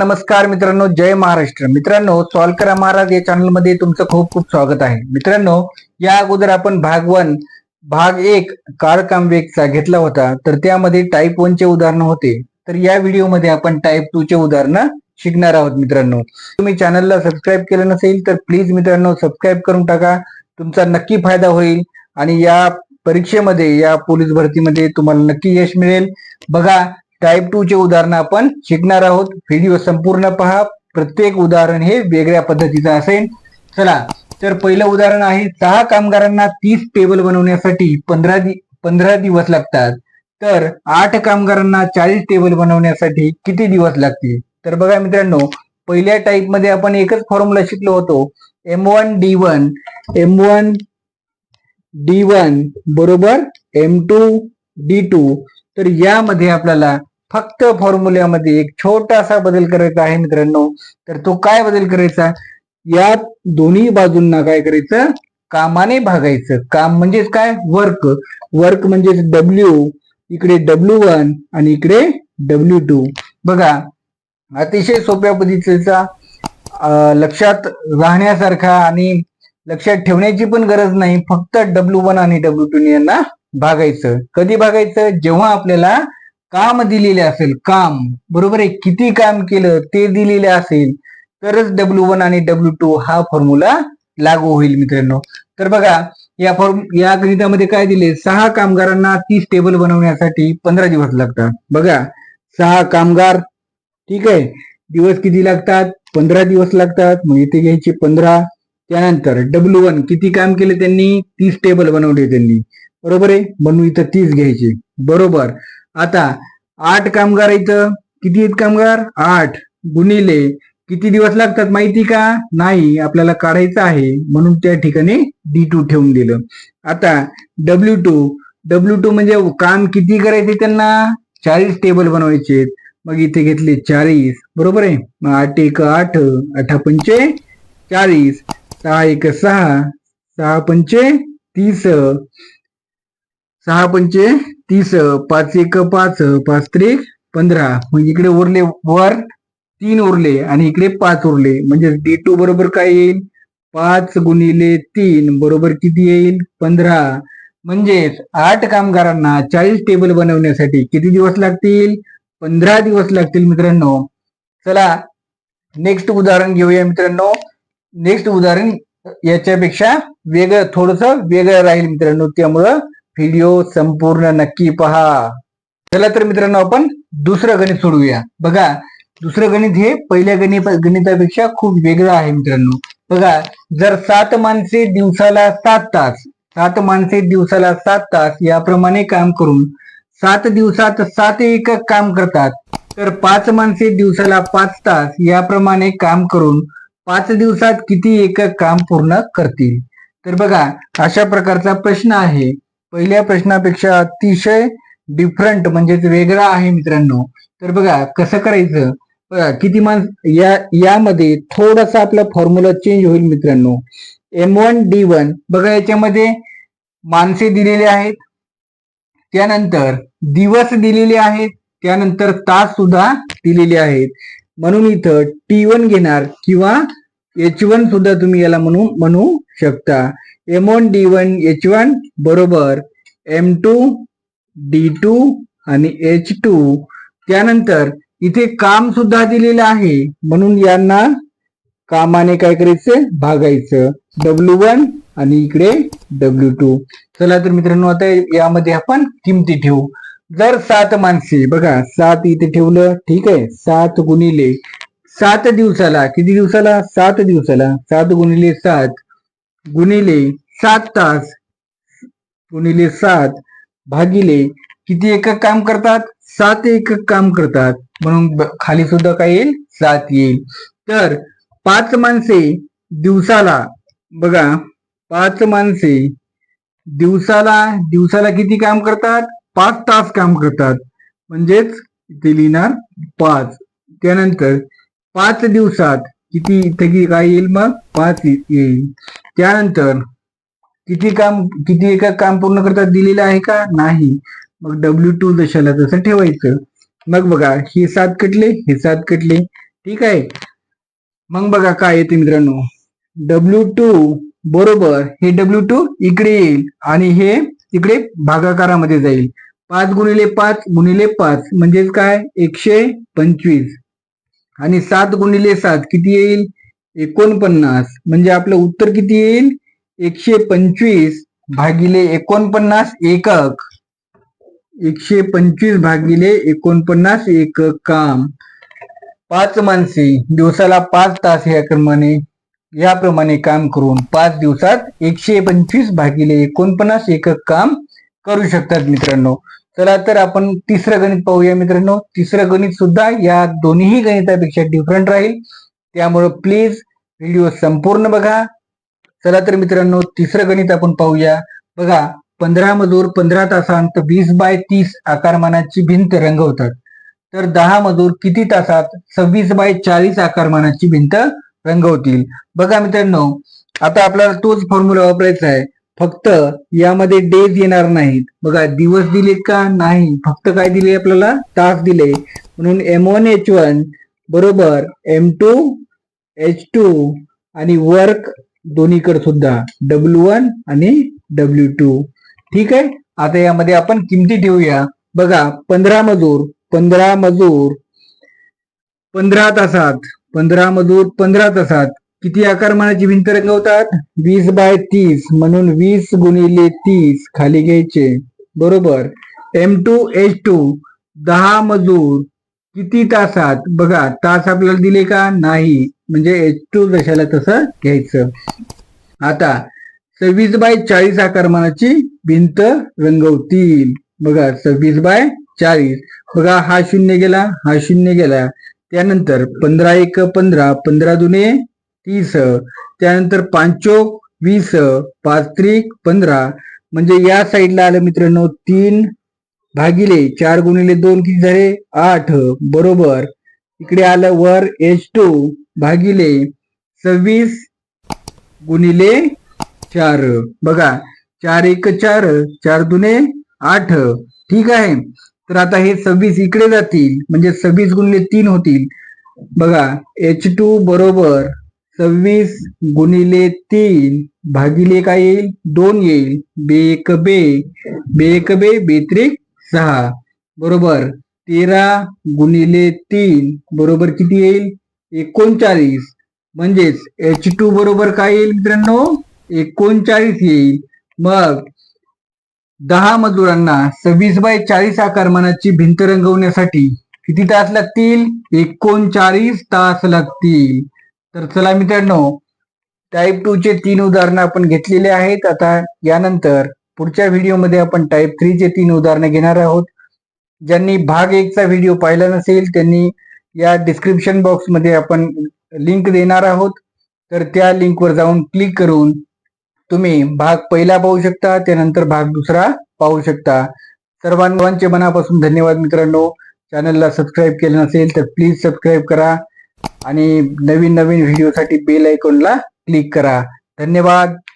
नमस्कार मित्रांनो जय महाराष्ट्र. मित्रांनो सॉल्व महाराज या चॅनलमध्ये तुमचं खूप खूप स्वागत आहे. मित्रांनो या अगोदर आपण भाग वन भाग एक कार काम वेगचा घेतला होता. तर त्यामध्ये टाईप वन चे उदाहरण होते. तर या व्हिडिओमध्ये आपण टाईप टू चे उदाहरणं शिकणार आहोत मित्रांनो. तुम्ही चॅनलला सबस्क्राईब केलं नसेल तर प्लीज मित्रांनो सबस्क्राईब करून टाका. तुमचा नक्की फायदा होईल आणि या परीक्षेमध्ये या पोलीस भरतीमध्ये तुम्हाला नक्की यश मिळेल. बघा टाईप टू चे उदाहरण आपण शिकणार आहोत. व्हिडिओ संपूर्ण पहा. प्रत्येक उदाहरण हे वेगळ्या पद्धतीचं असेल. चला तर पहिलं उदाहरण आहे सहा कामगारांना तीस टेबल बनवण्यासाठी पंधरा दि पंधरा दिवस लागतात. तर आठ कामगारांना चाळीस टेबल बनवण्यासाठी किती दिवस लागतील? तर बघा मित्रांनो पहिल्या टाईपमध्ये आपण एकच फॉर्म्युला शिकलो होतो. M one D one M one D one बरोबर? एम टू डी टू तर यामध्ये आपल्याला फक्त फॉर्म्युल्यामध्ये एक छोटासा बदल करायचा आहे मित्रांनो. तर तो काय बदल करायचा? या दोन्ही बाजूंना काय करायचं? कामाने भागायचं. काम म्हणजेच काय? वर्क वर्क म्हणजेच डब्ल्यू इकडे डब्ल्यू वन आणि इकडे डब्ल्यू टू बघा अतिशय सोप्या पद्धतीचा लक्षात राहण्यासारखा आणि लक्षात ठेवण्याची पण गरज नाही. फक्त डब्ल्यू वन आणि डब्ल्यू टू यांना भागायचं. कधी भागायचं? जेव्हा आपल्याला काम दिलेले असेल काम. बरोबर आहे? किती काम केलं ते दिलेले असेल तरच डब्ल्यू वन आणि डब्ल्यू टू हा फॉर्म्युला लागू होईल मित्रांनो. तर बघा या फॉर्म या गणितामध्ये काय दिले? सहा कामगारांना तीस टेबल बनवण्यासाठी पंधरा दिवस लागतात. बघा सहा कामगार ठीक आहे? दिवस किती लागतात? पंधरा दिवस लागतात. मग इथे घ्यायचे पंधरा. त्यानंतर डब्ल्यू वन किती काम केले त्यांनी? तीस टेबल बनवले त्यांनी. बरोबर आहे? म्हणून इथं तीस घ्यायचे. बरोबर. आता आठ कामगार इथं. किती आहेत कामगार? आठ. गुणिले. किती दिवस लागतात माहिती का? नाही आपल्याला काढायचं आहे. म्हणून त्या ठिकाणी डी टू ठेवून दिलं. आता डब्ल्यू टू डब्ल्यू टू म्हणजे काम किती करायचे त्यांना? चाळीस टेबल बनवायचे मग इथे घेतले चाळीस. बरोबर आहे? मग आठ एक आठ आठा पंचे चाळीस. सहा एक सहा. सहा पंचे तीस. सहा पंचे तीस पाच एक पाच पाच त्रिक पंधरा. मग इकडे उरले वर तीन उरले आणि इकडे पाच उरले. म्हणजे डी टू बरोबर काय येईल? पाच गुणिले तीन बरोबर किती येईल? पंधरा. म्हणजेच आठ कामगारांना चाळीस टेबल बनवण्यासाठी किती दिवस लागतील? पंधरा दिवस लागतील मित्रांनो. चला नेक्स्ट उदाहरण घेऊया मित्रांनो. नेक्स्ट उदाहरण याच्यापेक्षा वेगळं थोडस वेगळं राहील मित्रांनो त्यामुळं. व्हिडिओ संपूर्ण नक्की पहा. चला तर मित्रांनो आपण दुसरं गणित सोडवूया. बघा दुसरं गणित हे पहिल्या गणित गणितापेक्षा खूप वेगळं आहे मित्रांनो. बघा जर सात माणसे दिवसाला सात तास सात माणसे दिवसाला सात तास याप्रमाणे काम करून सात दिवसात सात एकक काम करतात तर पाच माणसे दिवसाला पाच तास याप्रमाणे काम करून पाच दिवसात किती एकक काम पूर्ण करतील? तर बघा अशा प्रकारचा प्रश्न आहे. पहिल्या प्रश्नापेक्षा अतिशय डिफरंट म्हणजेच वेगळा आहे मित्रांनो. तर बघा कसं करायचं? बघा किती माणस या यामध्ये थोडासा आपला फॉर्म्युला चेंज होईल मित्रांनो. एम वन डी वन बघा याच्यामध्ये माणसे दिलेले आहेत. त्यानंतर दिवस दिलेले आहेत. त्यानंतर तास सुद्धा दिलेले आहेत. म्हणून इथं टी वन घेणार किंवा एच वन सुद्धा तुम्ही याला म्हणू म्हणू शकता. M one D one H one बरोबर. एम टू डी टू आणि एच टू त्यानंतर इथे काम सुद्धा दिलेलं आहे. म्हणून यांना कामाने काय करायचं भागायचं. डब्ल्यू वन आणि इकडे डब्ल्यू टू चला तर मित्रांनो आता यामध्ये आपण किमती ठेवू. जर सात माणसे बघा सात इथे ठेवलं ठीक आहे. सात गुणिले सात दिवसाला किती दिवसाला? सात दिवसाला. सात गुणिले सात गुणिले सात तास गुणिले सात भागिले किती एकक काम करतात? सात एकक काम करतात. म्हणून खाली सुद्धा काय येईल? सात येईल. तर पाच माणसे दिवसाला बघा पाच माणसे दिवसाला दिवसाला किती काम करतात? पाच तास काम करतात. म्हणजेच इथे लिहिणार पाच. त्यानंतर पाच दिवसात किती इथकी काय येईल मग? पाच येईल. त्यानंतर किती काम किती एका काम पूर्ण करता दिलेलं आहे का? नाही. मग डब्ल्यू टू दशाला तसं ठेवायचं. मग बघा हे सात कटले हे सात कटले. ठीक आहे? मग बघा काय येते मित्रांनो. डब्ल्यू टू बरोबर हे डब्ल्यू टू इकडे येईल आणि हे इकडे भागाकारामध्ये जाईल. पाच गुणिले पाच गुणिले पाच म्हणजेच काय? एकशे पंचवीस. आणि सात गुणिले सात किती येईल? एकोणपन्नास. म्हणजे आपलं उत्तर किती येईल? एकशे पंचवीस भागिले एकोणपन्नास एकक. एकशे पंचवीस भागिले एकोणपन्नास एकक काम. पाच माणसे दिवसाला पाच तास या क्रमाने याप्रमाणे काम करून पाच दिवसात एकशे पंचवीस भागिले एकोणपन्नास एकक काम करू शकतात मित्रांनो. चला तर आपण तिसरं गणित पाहूया मित्रांनो. तिसरं गणित सुद्धा या दोन्ही गणितापेक्षा डिफरंट राहील. त्यामुळं प्लीज व्हिडिओ संपूर्ण बघा. चला तर मित्रांनो तिसरं गणित आपण पाहूया. बघा पंधरा मजूर पंधरा तासांत वीस बाय तीस आकारमानाची भिंत रंगवतात तर दहा मजूर किती तासात सव्वीस बाय चाळीस आकारमानाची भिंत रंगवतील बघा मित्रांनो आता आपल्याला तोच फॉर्म्युला वापरायचा आहे. फक्त यामध्ये डेज येणार नाहीत. बघा दिवस दिलेत का? नाही. फक्त काय दिले आपल्याला? तास दिले. म्हणून एम वन एच वन बरोबर एम टू एच टू आणि वर्क दोन्हीकडे सुद्धा. डब्ल्यू वन आणि डब्ल्यू टू ठीक आहे? आता यामध्ये आपण किमती ठेवूया. बघा पंधरा मजूर पंधरा मजूर पंधरा तासात. पंधरा मजूर पंधरा तासात. किती आकारमानाची भिंत रंगवतात? वीस बाय तीस म्हणून वीस गुणिले तीस खाली घ्यायचे. बरोबर? एम टू एच टू दहा मजूर किती तासात? बघा तास आपल्याला दिले का? नाही. म्हणजे एच टू जशाला तसं घ्यायचं. आता सव्वीस बाय चाळीस आकारमानाची भिंत रंगवतील. बघा सव्वीस बाय चाळीस. बघा हा शून्य गेला हा शून्य गेला. त्यानंतर पंधरा एक पंधरा पंधरा दुने तीस त्यानंतर पांचोक वीस पाच त्रिक पंधरा. म्हणजे या साईडला आलं मित्रांनो तीन भागिले चार गुणिले दोन किती झाले? आठ. बरोबर. इकडे आलं वर एच टू भागिले सव्वीस गुणिले चार. बघा चार एक चार चार दुने आठ. ठीक आहे? तर आता हे सव्वीस इकडे जातील. म्हणजे सव्वीस गुणिले तीन होतील. बघा एच टू बरोबर सव्वीस गुणिले तीन भागिले काय येईल? दोन येईल. बेक बे. बेक बे बेत्रिक सहा. बरोबर. तेरा गुणिले तीन बरोबर किती येईल? एकोणचाळीस. म्हणजेच एच टू बरोबर काय येईल मित्रांनो? एकोणचाळीस येईल. मग दहा मजुरांना सव्वीस बाय चाळीस आकारमानाची भिंत रंगवण्यासाठी किती तास लागतील? एकोणचाळीस तास लागतील. तर चला मित्रांनो टाईप टू चे तीन उदाहरणं आपण घेतलेले आहेत. आता यानंतर पुढच्या व्हिडिओमध्ये आपण टाईप थ्री चे तीन उदाहरणं घेणार आहोत. ज्यांनी भाग एकचा व्हिडिओ पाहिला नसेल त्यांनी या डिस्क्रिप्शन बॉक्समध्ये आपण लिंक देणार आहोत. तर त्या लिंकवर जाऊन क्लिक करून तुम्ही भाग पहिला पाहू शकता त्यानंतर भाग दुसरा पाहू शकता. सर्वांचे मनापासून धन्यवाद मित्रांनो. चॅनलला सबस्क्राईब केलं नसेल तर प्लीज सबस्क्राईब करा. आणि नवीन नवीन व्हिडिओसाठी बेल आयकॉनला क्लिक करा. धन्यवाद.